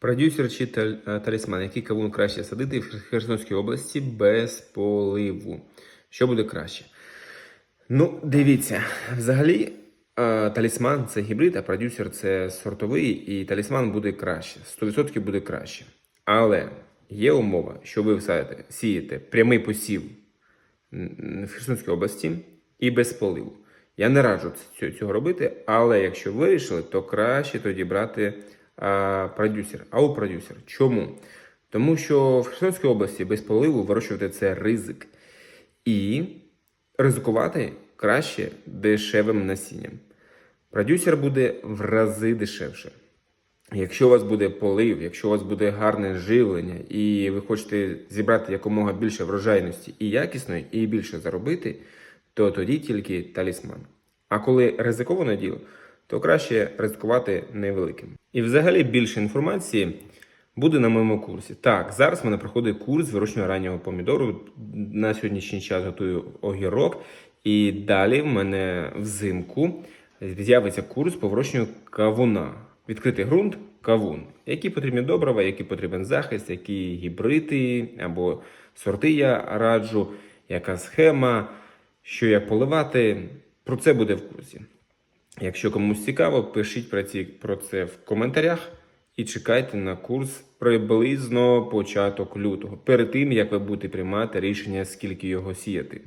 Продюсер чи е, талісман, який кавун краще садити в Херсонській області без поливу? Що буде краще? Ну, дивіться, взагалі, е, талісман це гібрид, а продюсер це сортовий, і талісман буде краще. 100% буде краще. Але є умова, що ви садите, сієте прямий посів в Херсонській області і без поливу. Я не раджу цього робити, але якщо вирішили, то краще тоді брати у продюсер. Чому? Тому що в Херсонській області без поливу вирощувати це ризик. І ризикувати краще дешевим насінням. Продюсер буде в рази дешевше. Якщо у вас буде полив, якщо у вас буде гарне живлення, і ви хочете зібрати якомога більше врожайності і якісної, і більше заробити, то тоді тільки талісман. А коли ризиковане діло, то краще ризикувати невеликим. І взагалі більше інформації буде на моєму курсі. Так, зараз в мене проходить курс вирощування раннього помідору. На сьогоднішній час готую огірок. І далі в мене взимку з'явиться курс по вирощуванню кавуна. Відкритий ґрунт, кавун. Які потрібні добрива, який потрібен захист, які гібриди або сорти я раджу, яка схема, що як поливати. Про це буде в курсі. Якщо комусь цікаво, пишіть про, ці, про це в коментарях і чекайте на курс приблизно початок лютого, перед тим як ви будете приймати рішення, скільки його сіяти.